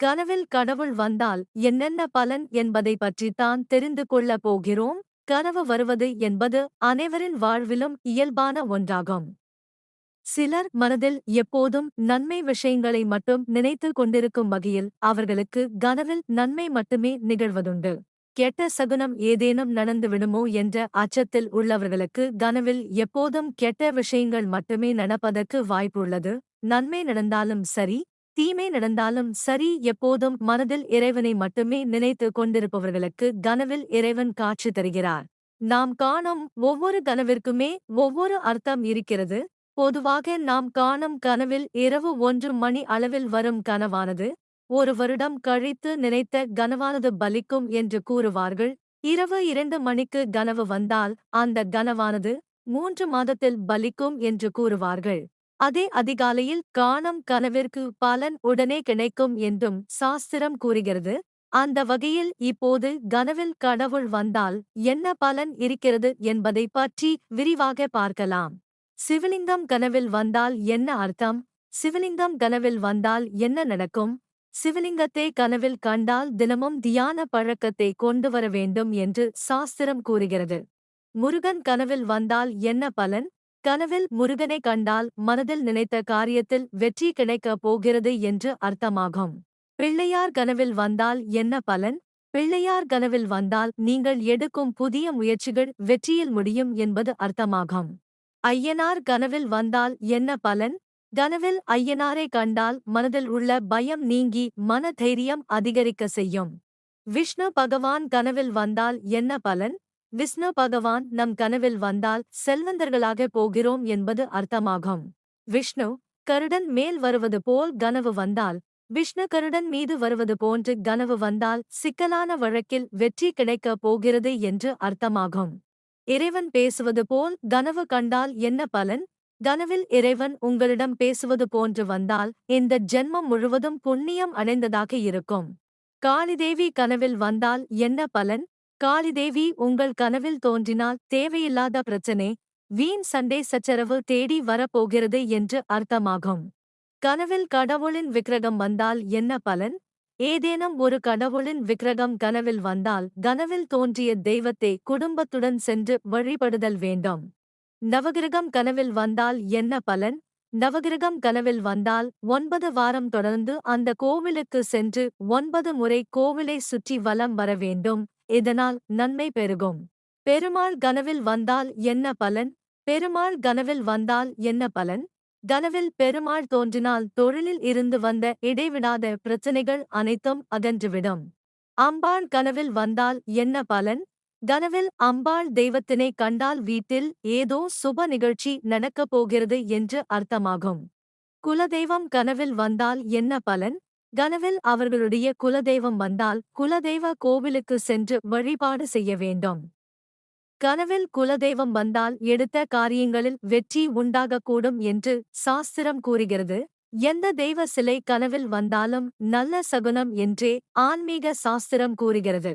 கனவில் கடவுள் வந்தால் என்னென்ன பலன் என்பதை பற்றித்தான் தெரிந்து கொள்ளப் போகிறோம். கனவு வருவது என்பது அனைவரின் வாழ்விலும் இயல்பான ஒன்றாகும். சிலர் மனதில் எப்போதும் நன்மை விஷயங்களை மட்டும் நினைத்து கொண்டிருக்கும் வகையில் அவர்களுக்கு கனவில் நன்மை மட்டுமே நிகழ்வதுண்டு. கெட்ட சகுனம் ஏதேனும் நடந்துவிடுமோ என்ற அச்சத்தில் உள்ளவர்களுக்கு கனவில் எப்போதும் கெட்ட விஷயங்கள் மட்டுமே நடப்பதற்கு வாய்ப்புள்ளது. நன்மை நடந்தாலும் சரி தீமை நடந்தாலும் சரி எப்போதும் மனதில் இறைவனை மட்டுமே நினைத்து கொண்டிருப்பவர்களுக்கு கனவில் இறைவன் காட்சி தருகிறார். நாம் காணும் ஒவ்வொரு கனவிற்குமே ஒவ்வொரு அர்த்தம் இருக்கிறது. பொதுவாக நாம் காணும் கனவில் இரவு ஒன்று மணி அளவில் வரும் கனவானது ஒரு வருடம் கழித்து நினைத்த கனவானது பலிக்கும் என்று கூறுவார்கள். இரவு இரண்டு மணிக்கு கனவு வந்தால் அந்த கனவானது மூன்று மாதத்தில் பலிக்கும் என்று கூறுவார்கள். அதே அதிகாலையில் காணும் கனவிற்கு பலன் உடனே கிடைக்கும் என்றும் சாஸ்திரம் கூறுகிறது. அந்த வகையில் இப்போது கனவில் கடவுள் வந்தால் என்ன பலன் இருக்கிறது என்பதை பற்றி விரிவாக பார்க்கலாம். சிவலிங்கம் கனவில் வந்தால் என்ன அர்த்தம்? சிவலிங்கம் கனவில் வந்தால் என்ன நடக்கும்? சிவலிங்கத்தை கனவில் கண்டால் தினமும் தியான பழக்கத்தை கொண்டு வர வேண்டும் என்று சாஸ்திரம் கூறுகிறது. முருகன் கனவில் வந்தால் என்ன பலன்? கனவில் முருகனை கண்டால் மனதில் நினைத்த காரியத்தில் வெற்றி கிடைக்கப் போகிறது என்று அர்த்தமாகும். பிள்ளையார் கனவில் வந்தால் என்ன பலன்? பிள்ளையார் கனவில் வந்தால் நீங்கள் எடுக்கும் புதிய முயற்சிகள் வெற்றியில் முடியும் என்பது அர்த்தமாகும். ஐயனார் கனவில் வந்தால் என்ன பலன்? கனவில் ஐயனாரை கண்டால் மனதில் உள்ள பயம் நீங்கி மன தைரியம் அதிகரிக்க செய்யும். விஷ்ணு பகவான் கனவில் வந்தால் என்ன பலன்? விஷ்ணு பகவான் நம் கனவில் வந்தால் செல்வந்தர்களாக போகிறோம் என்பது அர்த்தமாகும். விஷ்ணு கருடன் மேல் வருவது போல் கனவு வந்தால் விஷ்ணு கருடன் மீது வருவது போன்று கனவு வந்தால் சிக்கலான வழக்கில் வெற்றி கிடைக்கப் போகிறது என்று அர்த்தமாகும். இறைவன் பேசுவது போல் கனவு கண்டால் என்ன பலன்? கனவில் இறைவன் உங்களிடம் பேசுவது போன்று வந்தால் இந்த ஜென்மம் முழுவதும் புண்ணியம் அடைந்ததாக இருக்கும். காளிதேவி கனவில் வந்தால் என்ன பலன்? காளிதேவி உங்கள் கனவில் தோன்றினால் தேவையில்லாத பிரச்சனை வீண் சண்டை சச்சரவு தேடி வரப்போகிறது என்று அர்த்தமாகும். கனவில் கடவுளின் விக்கிரகம் வந்தால் என்ன பலன்? ஏதேனும் ஒரு கடவுளின் விக்கிரகம் கனவில் வந்தால் கனவில் தோன்றிய தெய்வத்தை குடும்பத்துடன் சென்று வழிபடுதல் வேண்டும். நவகிரகம் கனவில் வந்தால் என்ன பலன்? நவகிரகம் கனவில் வந்தால் ஒன்பது வாரம் தொடர்ந்து அந்த கோவிலுக்கு சென்று ஒன்பது முறை கோவிலை சுற்றி வலம் வர வேண்டும். இதனால் நன்மை பெருகும். பெருமாள் கனவில் வந்தால் என்ன பலன்? பெருமாள் கனவில் வந்தால் என்ன பலன்? கனவில் பெருமாள் தோன்றினால் தொழிலில் இருந்து வந்த இடைவிடாத பிரச்சனைகள் அனைத்தும் அகன்றுவிடும். அம்பாள் கனவில் வந்தால் என்ன பலன்? கனவில் அம்பாள் தெய்வத்தினை கண்டால் வீட்டில் ஏதோ சுப நிகழ்ச்சி நடக்கப் போகிறது என்று அர்த்தமாகும். குலதெய்வம் கனவில் வந்தால் என்ன பலன்? கனவில் அவர்களுடைய குலதெய்வம் வந்தால் குலதெய்வ கோவிலுக்கு சென்று வழிபாடு செய்ய வேண்டும். கனவில் குலதெய்வம் வந்தால் எடுத்த காரியங்களில் வெற்றி உண்டாகக்கூடும் என்று சாஸ்திரம் கூறுகிறது. எந்த தெய்வ சிலை கனவில் வந்தாலும் நல்ல சகுனம் என்றே ஆன்மீக சாஸ்திரம் கூறுகிறது.